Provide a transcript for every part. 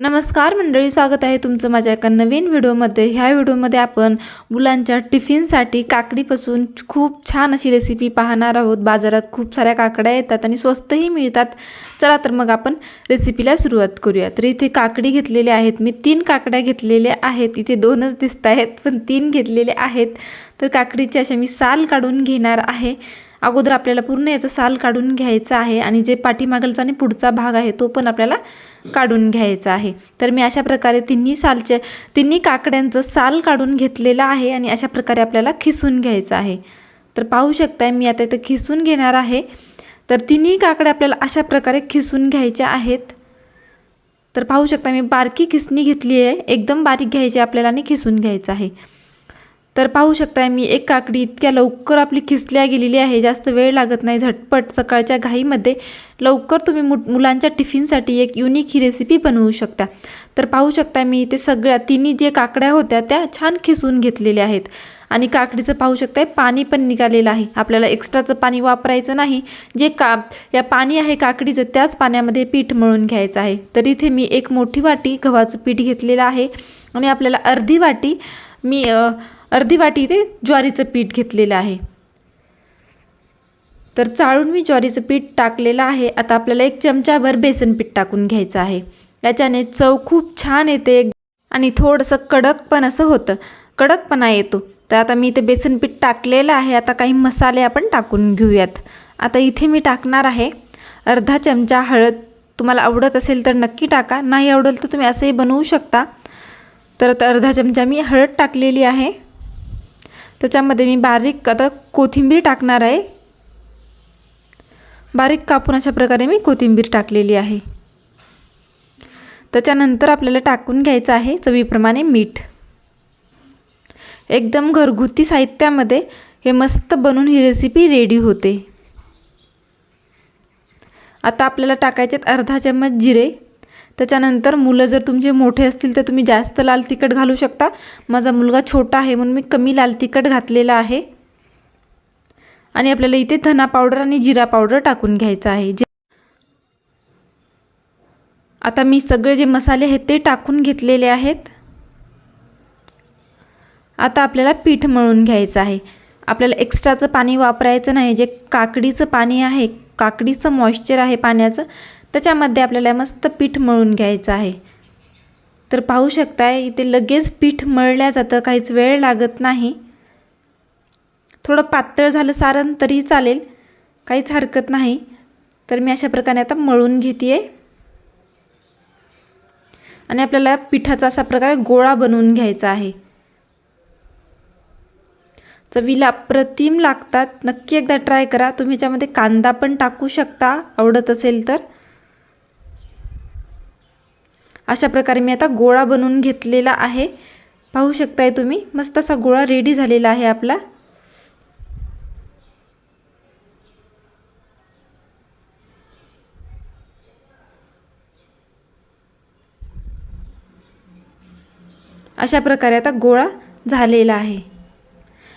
नमस्कार मंडळी स्वागत आहे तुमचं माझ्या एका नवीन व्हिडिओमध्ये. ह्या व्हिडिओमध्ये आपण मुलांच्या टिफिनसाठी काकडीपासून खूप छान अशी रेसिपी पाहणार आहोत. बाजारात खूप साऱ्या काकड्या येतात आणि स्वस्तही मिळतात. चला तर मग आपण रेसिपीला सुरुवात करूया. तर इथे काकडी घेतलेल्या आहेत. मी तीन काकड्या घेतलेल्या आहेत. इथे दोनच दिसत आहेत पण तीन घेतलेले आहेत. तर काकडीची अशा मी साल काढून घेणार आहे. अगोदर आपल्याला पूर्ण याचं साल काढून घ्यायचं आहे आणि जे पाठीमागलचा आणि पुढचा भाग आहे तो पण आपल्याला काढून घ्यायचा आहे. तर मी अशा प्रकारे तिन्ही सालचे तिन्ही काकड्यांचं साल काढून घेतलेलं आहे आणि अशा प्रकारे आपल्याला खिसून घ्यायचं आहे. तर पाहू शकताय मी आता इथं खिसून घेणार आहे. तर तिन्ही काकड्या आपल्याला अशा प्रकारे खिसून घ्यायच्या आहेत. तर पाहू शकता मी बारकी खिसणी घेतली आहे. एकदम बारीक घ्यायची आपल्याला आणि खिसून घ्यायचं आहे. तर पाहू शकताय मी एक काकडी इतक्या लवकर आपली खिसल्या गेलेली आहे जास्त वेळ लागत नाही झटपट सकाळच्या घाईमध्ये लवकर तुम्ही मु मुलांच्या टिफिनसाठी एक युनिक ही रेसिपी बनवू शकता. तर पाहू शकता मी इथे सगळ्या तिन्ही जे काकड्या होत्या त्या छान खिसून घेतलेल्या आहेत. आणि काकडीचं पाहू शकताय पाणी पण निघालेलं आहे. आपल्याला एक्स्ट्राचं पाणी वापरायचं नाही. जे का या पाणी आहे काकडीचं त्याच पाण्यामध्ये पीठ मळून घ्यायचं आहे. तर इथे मी एक मोठी वाटी गव्हाचं पीठ घेतलेलं आहे. आणि आपल्याला अर्धी वाटी मी अर्धी वाटी इथे ज्वारीचं पीठ घेतलेलं आहे. तर चाळून मी ज्वारीचं पीठ टाकलेलं आहे. आता आपल्याला एक चमचाभर बेसन पीठ टाकून घ्यायचं आहे. याच्याने चव खूप छान येते आणि थोडंसं कडक पण असं होतं. कडकपणा येतो. तर आता मी इथे बेसन पीठ टाकलेलं आहे. आता काही मसाले आपण टाकून घेऊयात. आता इथे मी टाकणार आहे अर्धा चमचा हळद. तुम्हाला आवडत असेल तर नक्की टाका. नाही आवडेल तर तुम्ही असंही बनवू शकता. तर आता अर्धा चमचा मी हळद टाकलेली आहे. त्याच्यामध्ये मी बारीक आता कोथिंबीर टाकणार आहे. बारीक कापून अशा प्रकारे मी कोथिंबीर टाकलेली आहे. त्याच्यानंतर आपल्याला टाकून घ्यायचं आहे चवीप्रमाणे मीठ. एकदम घरगुती साहित्यामध्ये हे मस्त बनून ही रेसिपी रेडी होते. आता आपल्याला टाकायचे अर्धा चम्मच जिरे. त्याच्यानंतर मुलं जर तुमचे मोठे असतील तर तुम्ही जास्त लाल तिखट घालू शकता. माझा मुलगा छोटा आहे म्हणून मी कमी लाल तिखट घातलेला आहे. आणि आपल्याला इथे धना पावडर आणि जिरा पावडर टाकून घ्यायचा आहे. जे आता मी सगळे जे मसाले आहेत ते टाकून घेतलेले आहेत. आता आपल्याला पीठ मळून घ्यायचं आहे. आपल्याला एक्स्ट्राचं पाणी वापरायचं नाही. जे काकडीचं पाणी आहे काकडीचं मॉइश्चर आहे पाण्याचं त्याच्यामध्ये आपल्याला मस्त पीठ मळून घ्यायचं आहे. तर पाहू शकताय इथे लगेच पीठ मळल्या जातं काहीच वेळ लागत नाही. थोडं पातळ झालं सारण तरी चालेल काहीच हरकत नाही. तर मी अशा प्रकारे आता मळून घेते आहे आणि आपल्याला पिठाचा असा प्रकारे गोळा बनवून घ्यायचा आहे. चवीला अप्रतिम लागतात. नक्की एकदा ट्राय करा. तुम्ही याच्यामध्ये कांदा पण टाकू शकता आवडत असेल तर. अशा प्रकारे मी आता गोळा बनवून घेतलेला आहे. पाहू शकताय तुम्ही मस्त असा गोळा रेडी झालेला आहे आपला. अशा प्रकारे आता गोळा झालेला आहे.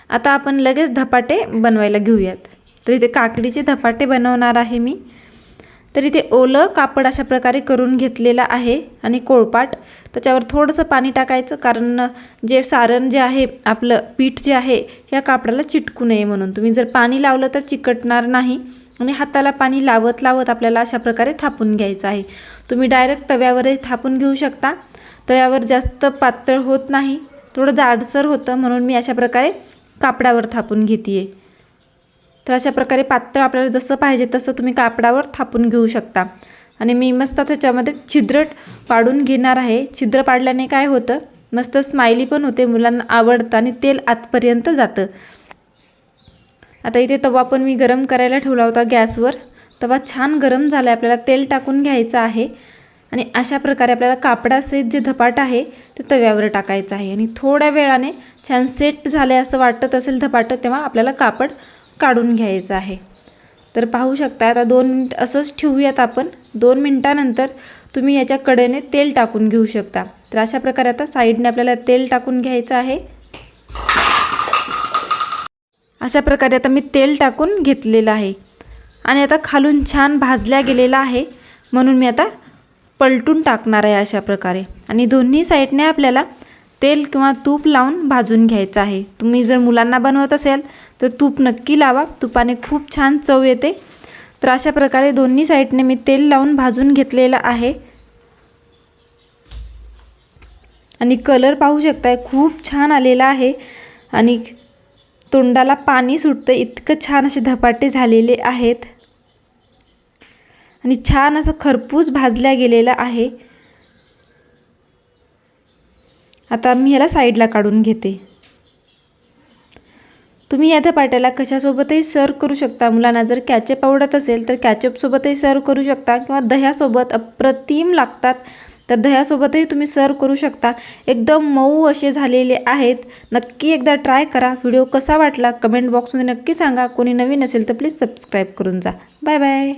आता आपण लगेच धपाटे बनवायला घेऊयात. तर इथे काकडीचे धपाटे बनवणार आहे मी. तर इथे ओलं कापड अशा प्रकारे करून घेतलेलं आहे आणि कोळपाट. त्याच्यावर थोडंसं पाणी टाकायचं कारण जे सारण जे आहे आपलं पीठ जे आहे या कापडाला चिटकू नये म्हणून. तुम्ही जर पाणी लावलं तर चिकटणार नाही आणि हाताला पाणी लावत लावत आपल्याला अशा प्रकारे थापून घ्यायचं आहे. तुम्ही डायरेक्ट तव्यावरही थापून घेऊ शकता. तव्यावर जास्त पातळ होत नाही. थोडं जाडसर होतं म्हणून मी अशा प्रकारे कापडावर थापून घेते आहे तर अशा प्रकारे पात्र आपल्याला जसं पाहिजे तसं तुम्ही कापडावर थापून घेऊ शकता. आणि मी मस्त त्याच्यामध्ये छिद्र पाडून घेणार आहे. छिद्र पाडल्याने काय होतं? मस्त स्माइली पण होते. मुलांना आवडतं आणि तेल आतपर्यंत जातं. आता इथे तवा पण मी गरम करायला ठेवला होता गॅसवर. तवा छान गरम झाला आहे आपल्याला तेल टाकून घ्यायचं आहे. आणि अशा प्रकारे आपल्याला कापडासहित जे धपाट आहे ते तव्यावर टाकायचं आहे. आणि थोड्या वेळाने छान सेट झाले असं वाटत असेल धपाटं तेव्हा आपल्याला कापड काढून घ्यायचं आहे. तर पाहू शकता आता दोन मिनिट असंच ठेवूयात आपण. दोन मिनटानंतर तुम्ही याच्या कडेने तेल टाकून घेऊ शकता. तर अशा प्रकारे आता साईडने आपल्याला तेल टाकून घ्यायचं आहे. अशा प्रकारे आता मी तेल टाकून घेतलेलं आहे. आणि आता खालून छान भाजल्या गेलेला आहे. म्हणून मी आता पलटून टाकणार आहे अशा प्रकारे. आणि दोन्ही साईडने आपल्याला तेल किंवा तूप लावून भाजून घ्यायचं आहे. तुम्ही जर मुलांना बनवत असेल तर तूप नक्की लावा. तुपाने खूप छान चव येते. तर अशा प्रकारे दोन्ही साईडने मी तेल लावून भाजून घेतलेलं आहे. आणि कलर पाहू शकताय खूप छान आलेला आहे. आणि तोंडाला पाणी सुटतं इतकं छान असे धपाटे झालेले आहेत. आणि छान असं खरपूस भाजल्या गेलेलं आहे. आता मी ह्याला साईडला काढून घेते. तुम्ही या धपाट्याला कशासोबतही सर्व करू शकता. मुलांना जर कॅचअप आवडत असेल तर कॅचअपसोबतही सर्व करू शकता किंवा दह्यासोबत अप्रतिम लागतात तर दह्यासोबतही तुम्ही सर्व करू शकता. एकदम मऊ असे झालेले आहेत. नक्की एकदा ट्राय करा. व्हिडिओ कसा वाटला? कमेंट बॉक्समध्ये नक्की सांगा. कोणी नवीन असेल तर प्लीज सबस्क्राईब करून जा. Bye bye